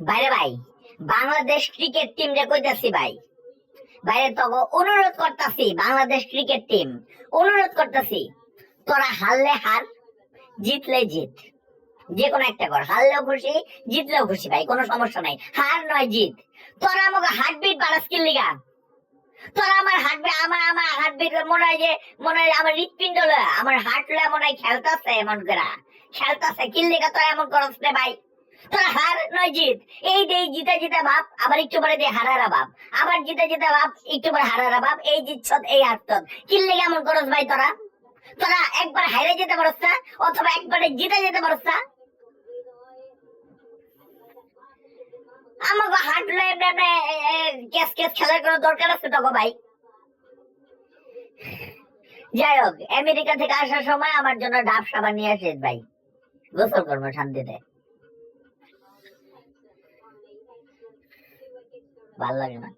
বাইরে ভাই, Bangladesh cricket team রে কইতাছি ভাই। বাইরে তখন অনুরোধ করতাছি, বাংলাদেশ ক্রিকেট টিম অনুরোধ করতাছি, তোরা হারলে হার, জিতলে জিত। যে কোনো একটা কর, হারলেও খুশি, জিতলেও খুশি ভাই, কোনো সমস্যা নাই। হার নয় জিত। তোরা আমাকে হার্টবিট বাড়াস কি লিগা? তোরা আমার হার্টবিট আমার আমার হার্টবিট মনে হয় যে, মনে হয় আমার হৃৎপিণ্ড আমার হার্ট মনে হয় খেলতাছে এমন করা খেলতাছে কি লিগা তোরা এমন করস ভাই। হার নয় জিত। এই যে জিতে জিতে ভাব আবার একটু পরে হারারা ভাব আবার জিতে জিতে ভাব একটু পরে হারারা ভাব এই এই হারত কি লিগা এমন করস ভাই তোরা? তোরা একবার হাইরে যেতে পারস না, অথবা একবারে যেতে পারস না? আমাকে ক্যাস ক্যাস খেলার দরকার আছে ভাই? যাই হোক, আমেরিকা থেকে আসার সময় আমার জন্য ডাব সাবান নিয়ে আসিস ভাই। গোসল করব শান্তিতে। ভালো লাগে না